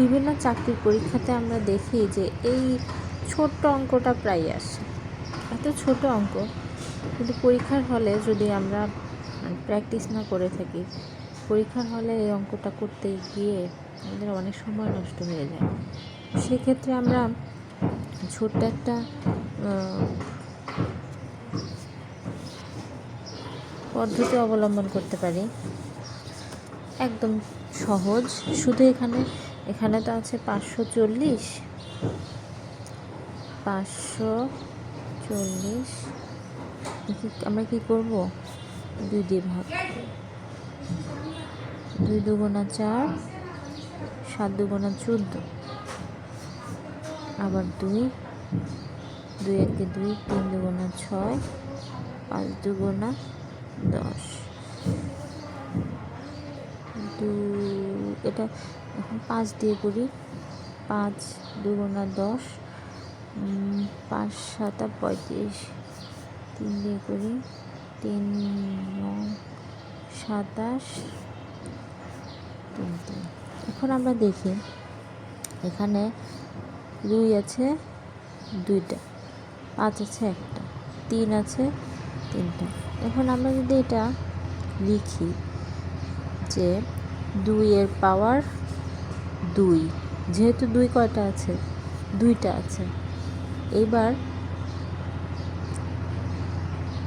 বিভিন্ন চাকরির পরীক্ষাতে আমরা দেখি যে এই ছোট্ট অঙ্কটা প্রায় আসে। এত ছোট অঙ্ক, কিন্তু পরীক্ষার হলে যদি আমরা প্র্যাকটিস না করে থাকি, পরীক্ষার হলে এই অঙ্কটা করতে গিয়ে আমাদের অনেক সময় নষ্ট হয়ে যায়। সেক্ষেত্রে আমরা ছোট্ট একটা পদ্ধতি অবলম্বন করতে পারি। একদম সহজ, শুধু এখানে এখানে তো আছে পাঁচশো চল্লিশ। পাঁচশো চল্লিশ। আমরা কি করব? দুই দিয়ে ভাগ। দুই দুগুণা চার, সাত দুগুণা চোদ্দ। আবার দুই দুই একে দুই, তিন দুগুণা ছয়, পাঁচ দুগুণা দশ। দু, এটা এখন পাঁচ দিয়ে করি। পাঁচ দুগুণা দশ পাঁচ সাতা পঁয়ত্রিশ। তিন দিয়ে করি। তিন সাতাশ তিন তিন। এখন আমরা দেখি, এখানে দুই আছে, দুইটা। পাঁচ আছে একটা, তিন আছে, তিনটা। এখন আমরা যদি এটা লিখি যে দুইয়ের পাওয়ার দুই। যেহেতু দুই কয়টা আছে? দুইটা আছে। এবার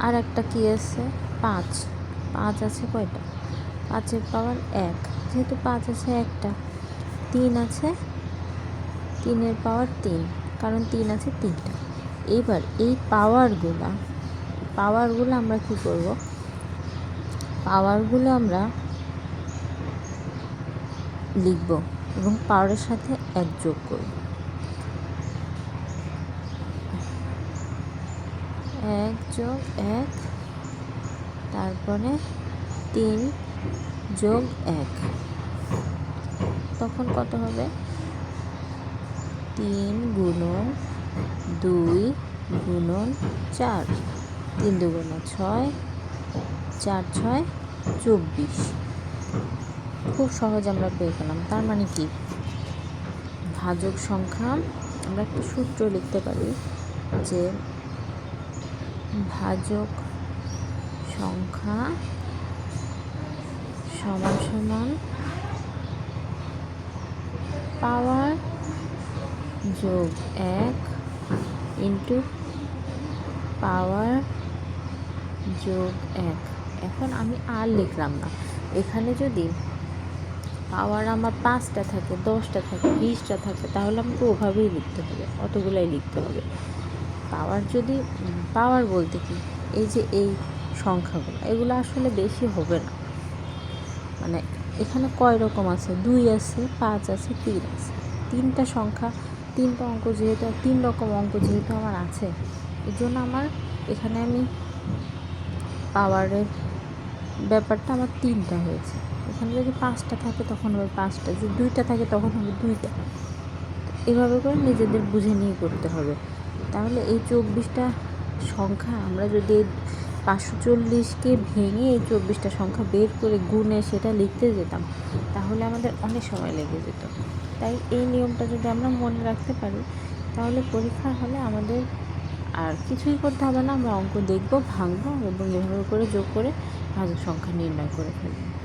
আর একটা কী আছে? পাঁচ। পাঁচ আছে কয়টা? পাঁচের পাওয়ার এক। যেহেতু পাঁচ আছে একটা, তিন আছে, তিনের পাওয়ার তিন, কারণ তিন আছে তিনটা। এবার এই পাওয়ারগুলা, পাওয়ারগুলো আমরা কি করব? পাওয়ারগুলো আমরা লিখব। এবং পাওয়ারের সাথে এক যোগ করব এক যোগ এক, তারপরে তিন যোগ এক। তখন কত হবে? তিন গুণন দুই গুণন চার। তিন দুগুণ ছয়, চার ছয় চব্বিশ। খুব সহজ আমরা পেয়ে গেলাম। তার মানে কি? ভাজক সংখ্যা, আমরা একটা সূত্র লিখতে পারি যে ভাজক সংখ্যা সমান সমান পাওয়ার যোগ এক ইন্টু পাওয়ার যোগ এক। এখন আমি আর লিখলাম না। এখানে যদি পাওয়ার আমার পাঁচটা থাকে, দশটা থাকে, বিশটা থাকে, তাহলে আমাকে ওভাবেই লিখতে হবে, অতগুলাই লিখতে হবে। পাওয়ার যদি, পাওয়ার বলতে কি? এই যে এই সংখ্যাগুলো, এগুলো আসলে বেশি হবে না। মানে এখানে কয় রকম আছে? দুই আছে, পাঁচ আছে, তিন আছে। তিনটা সংখ্যা, তিনটা অঙ্ক যেহেতু তিন রকম অঙ্ক যেহেতু আমার আছে এর জন্য আমার এখানে আমি পাওয়ারের ব্যাপারটা আমার তিনটা হয়েছে। এখানে যদি পাঁচটা থাকে তখন হবে পাঁচটা, যদি দুইটা থাকে তখন হবে দুইটা। এভাবে করে নিজেদের বুঝে নিয়ে করতে হবে। তাহলে এই চব্বিশটা সংখ্যা আমরা যদি পাঁচশো চল্লিশকে ভেঙে এই চব্বিশটা সংখ্যা বের করে গুণে সেটা লিখতে যেতাম, তাহলে আমাদের অনেক সময় লেগে যেত। তাই এই নিয়মটা যদি আমরা মনে রাখতে পারি, তাহলে পরীক্ষার হলে আমাদের আর কিছুই করতে হবে না। আমরা অঙ্ক দেখব, ভাঙবো এবং এভাবে করে যোগ করে ভাজক সংখ্যা নির্ণয় করে ফেলব।